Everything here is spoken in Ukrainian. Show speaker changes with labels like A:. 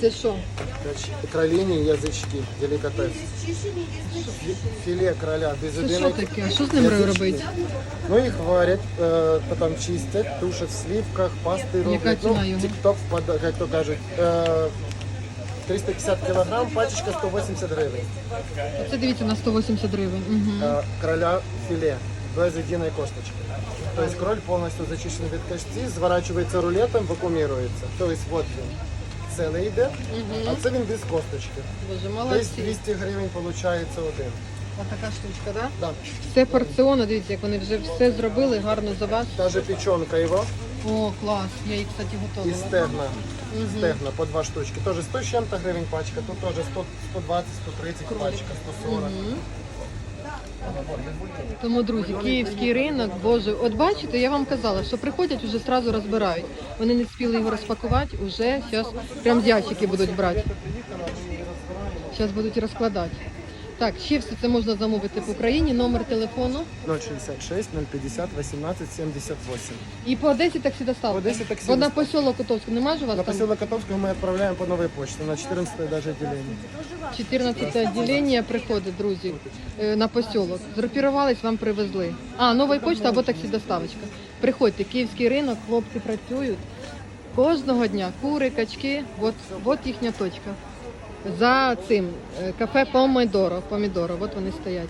A: Це що?
B: Кролині язички, делікатес. Фі- Філе кроля без
A: Це
B: єдиної
A: що таке? Що з ним
B: язички.
A: робити?
B: Ну їх варять, е, потім чистять, тушать в сливках, пасти роблять.
A: Яка ціна
B: ну,
A: його?
B: тік-ток впадає, як то кажуть. Е, 350 кг, пачечка 180 гривень.
A: Це дивіться на 180 гривень. Угу.
B: Е, кроля філе, без єдиної косточки. Тобто кроль повністю зачищений від кості, зворачується рулетом, вакуумірується. Тобто от він. Цілий йде, а це він без косточки.
A: Боже, молодці.
B: 200 гривень виходить один.
A: Ось така штучка, так? Да?
B: Да.
A: Це порціоно, дивіться, як вони вже все зробили, гарно за вас.
B: Та же печенка його
A: О, клас, я її, кстати,
B: і
A: готувала.
B: стегна. Стегна по два штучки. Тоже 100 з чим-то гривень пачка, тут теж 100, 120, 130 пачка, 140.
A: Тому, друзі, київський ринок, боже, от бачите, я вам казала, що приходять вже одразу розбирають. Вони не спіли його розпакувати, уже зараз прям з ящики будуть брати. Зараз будуть розкладати. Так, ще все це можна замовити по Україні, номер телефону.
B: 066 050 18 78.
A: І по Одесі таксі доставка.
B: По Одесі таксі
A: Бо на
B: доставка.
A: посілок Котовську немає ж у вас
B: На
A: там?
B: поселок Котовского мы отправляем по новой почте, на 14 даже отделение.
A: 14 відділення приходить, друзі, е, на посілок. Згрупірувались, вам привезли. А, нова почта або таксі доставочка. Приходьте, київський ринок, хлопці працюють. Кожного дня кури, качки, от, от їхня точка. За цим е, кафе Помидоро, помідоро, от вони стоять.